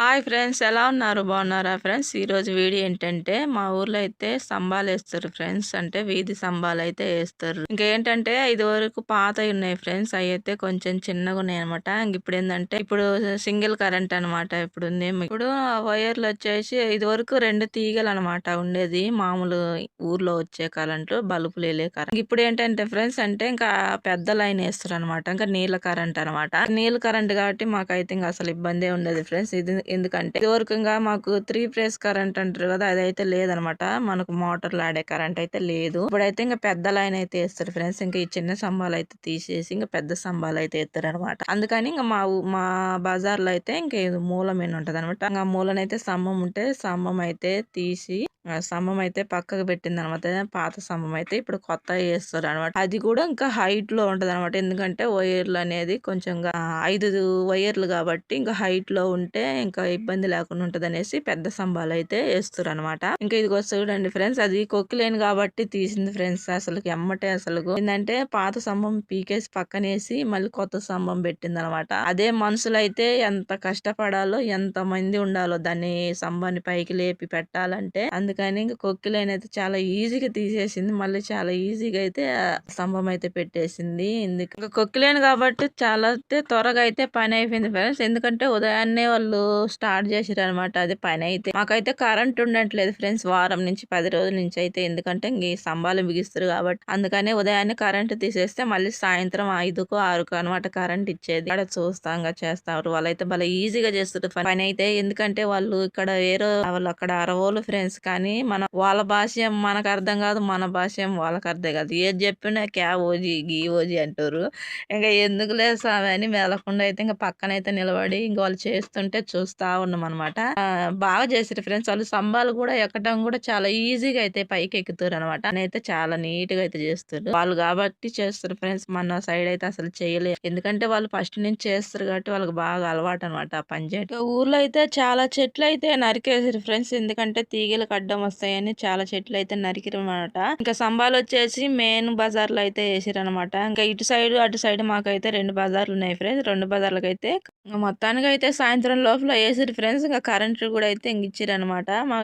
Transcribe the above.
Hi friends ఎలా ఉన్నారు? బాగున్నారా ఫ్రెండ్స్? ఈరోజు వీడియో ఏంటంటే మా ఊర్లో అయితే స్తంభాలు వేస్తారు ఫ్రెండ్స్. అంటే వీధి స్తంభాలు అయితే వేస్తారు. ఇంకేంటంటే ఇది వరకు పాత ఉన్నాయి ఫ్రెండ్స్. అవి అయితే కొంచెం చిన్నగా ఉన్నాయి అనమాట ఇప్పుడు ఏంటంటే ఇప్పుడు సింగిల్ కరెంట్ అనమాట ఇప్పుడు ఉంది. ఇప్పుడు వైర్లు వచ్చేసి ఇది వరకు రెండు తీగలు అనమాట ఉండేది. మామూలు ఊర్లో వచ్చే కరెంటు బల్బులు వెళ్ళే కరెంట్. ఇప్పుడు ఏంటంటే ఫ్రెండ్స్ అంటే ఇంకా పెద్ద లైన్ వేస్తారు అనమాట ఇంకా నీళ్ళ కరెంట్ అనమాట నీళ్ళ కరెంట్ కాబట్టి మాకైతే ఇంకా అసలు ఇబ్బంది ఉండదు ఫ్రెండ్స్. ఇది ఎందుకంటే ఇదివరకు మాకు త్రీ ఫేస్ కరెంట్ అంటారు కదా అదైతే లేదనమాట. మనకు మోటార్లు ఆడే కరెంట్ అయితే లేదు. ఇప్పుడైతే ఇంకా పెద్ద లైన్ అయితే వేస్తారు ఫ్రెండ్స్. ఇంకా ఈ చిన్న స్తంభాలు అయితే తీసేసి ఇంకా పెద్ద స్తంభాలు అయితే ఎత్తారు అనమాట అందుకని ఇంకా మా ఊ- మా బజార్లో అయితే ఇంకా ఇది మూలమైన ఉంటుంది అనమాట ఇంకా మూలనైతే స్తంభం ఉంటే స్తంభం అయితే తీసి స్తంభం అయితే పక్కకు పెట్టింది అనమాట పాత స్తంభం అయితే ఇప్పుడు కొత్త వేస్తారు అనమాట అది కూడా ఇంకా హైట్లో ఉంటది అనమాట ఎందుకంటే వైర్లు అనేది కొంచెం ఐదు వైర్లు కాబట్టి ఇంకా హైట్లో ఉంటే ఇంకా ఇబ్బంది లేకుండా ఉంటది అనేసి పెద్ద స్తంభాలు అయితే వేస్తారు అనమాట ఇంకా ఇది చూడండి ఫ్రెండ్స్ అది కొక్కిలేను కాబట్టి తీసింది ఫ్రెండ్స్. అసలు ఎమ్మటే అసలు. ఏంటంటే పాత స్తంభం పీకేసి పక్కనేసి మళ్ళీ కొత్త స్తంభం పెట్టింది అనమాట అదే మనుషులు అయితే ఎంత కష్టపడాలో ఎంత మంది ఉండాలో దాన్ని స్తంభాన్ని పైకి లేపి పెట్టాలంటే అందుకని ఇంకా కొక్కిలేని అయితే చాలా ఈజీగా తీసేసింది. మళ్ళీ చాలా ఈజీగా అయితే స్తంభం అయితే పెట్టేసింది. ఎందుకు ఇంకా కొక్కిలేను కాబట్టి చాలా అయితే త్వరగా అయితే పని అయిపోయింది ఫ్రెండ్స్. ఎందుకంటే ఉదయాన్నే వాళ్ళు స్టార్ట్ చేసారు అనమాట అది పని అయితే. మాకైతే కరెంట్ ఉండట్లేదు ఫ్రెండ్స్ వారం నుంచి పది రోజుల నుంచి అయితే. ఎందుకంటే ఇంక ఈ స్తంభాలు బిగిస్తారు కాబట్టి. అందుకనే ఉదయాన్నే కరెంట్ తీసేస్తే మళ్ళీ సాయంత్రం ఐదుకు ఆరుకు అనమాట కరెంట్ ఇచ్చేది. అక్కడ చూస్తాంగా చేస్తారు. వాళ్ళైతే భలే ఈజీగా చేస్తారు పని అయితే ఎందుకంటే వాళ్ళు ఇక్కడ వేరే వాళ్ళు అక్కడ అరవోలు ఫ్రెండ్స్ కానీ మన వాళ్ళ భాష మనకు అర్థం కాదు మన భాష వాళ్ళకి అర్థం కాదు. ఏది చెప్పినా క్యా ఓజీ గీ ఓజీ అంటారు. ఇంకా ఎందుకు లేదు స్వామి అని మెదలకుండా అయితే ఇంకా పక్కన అయితే నిలబడి ఇంకా వాళ్ళు చేస్తుంటే చూస్తా ఉన్నాం అనమాట బాగా చేసారు ఫ్రెండ్స్. వాళ్ళు సంబాలు కూడా ఎక్కడం కూడా చాలా ఈజీగా అయితే పైకి ఎక్కుతారు అనమాట అయితే చాలా నీట్గా అయితే చేస్తారు వాళ్ళు కాబట్టి చేస్తారు ఫ్రెండ్స్. మన సైడ్ అయితే అసలు చేయలేదు ఎందుకంటే వాళ్ళు ఫస్ట్ నుంచి చేస్తారు కాబట్టి వాళ్ళకి బాగా అలవాటు అనమాట పని చేయడం ఊర్లో అయితే చాలా చెట్లు అయితే నరికేసారు ఫ్రెండ్స్. ఎందుకంటే తీగలు కట్ అడ్డం వస్తాయని చాలా చెట్లు అయితే నరికిరమాట ఇంకా స్తంభాలు వచ్చేసి మెయిన్ బజార్లో అయితే వేసారు ఇంకా ఇటు సైడ్ అటు సైడ్ మాకైతే రెండు బజార్లు ఉన్నాయి ఫ్రెండ్స్ రెండు బజార్లకు అయితే మొత్తానికి అయితే సాయంత్రం లోపల వేసారు ఫ్రెండ్స్ ఇంకా కరెంట్ కూడా అయితే ఇంక ఇచ్చారు మా